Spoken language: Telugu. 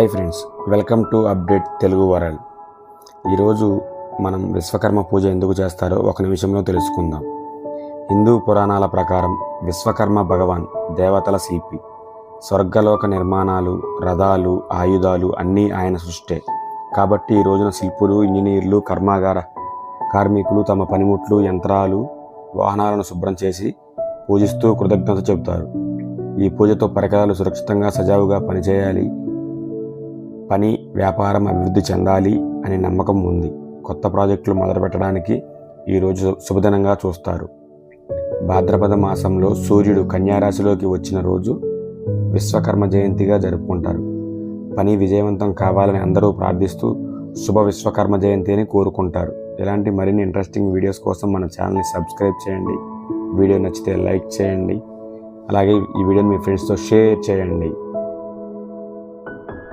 Hi friends welcome to update Telugu world. ఈరోజు మనం విశ్వకర్మ పూజ ఎందుకు చేస్తారో ఒక నిమిషంలో తెలుసుకుందాం. హిందూ పురాణాల ప్రకారం విశ్వకర్మ భగవాన్ దేవతల శిల్పి స్వర్గలోక నిర్మాణాలు రథాలు ఆయుధాలు అన్నీ ఆయన సృష్టే. కాబట్టి ఈ రోజున శిల్పులు ఇంజనీర్లు కర్మాగార కార్మికులు తమ పనిముట్లు యంత్రాలు వాహనాలను శుభ్రం చేసి పూజిస్తూ కృతజ్ఞత చెబుతారు. ఈ పూజతో పరికరాలు సురక్షితంగా సజావుగా పనిచేయాలి. పని వ్యాపారం అభివృద్ధి చెందాలి అనే నమ్మకం ఉంది. కొత్త ప్రాజెక్టులు మొదలుపెట్టడానికి ఈరోజు శుభదినంగా చూస్తారు. భాద్రపద మాసంలో సూర్యుడు కన్యారాశిలోకి వచ్చిన రోజు విశ్వకర్మ జయంతిగా జరుపుకుంటారు. పని విజయవంతం కావాలని అందరూ ప్రార్థిస్తూ శుభ విశ్వకర్మ జయంతి అని కోరుకుంటారు. ఇలాంటి మరిన్ని ఇంట్రెస్టింగ్ వీడియోస్ కోసం మన ఛానల్ని సబ్స్క్రైబ్ చేయండి. వీడియో నచ్చితే లైక్ చేయండి. అలాగే ఈ వీడియోని మీ ఫ్రెండ్స్తో షేర్ చేయండి.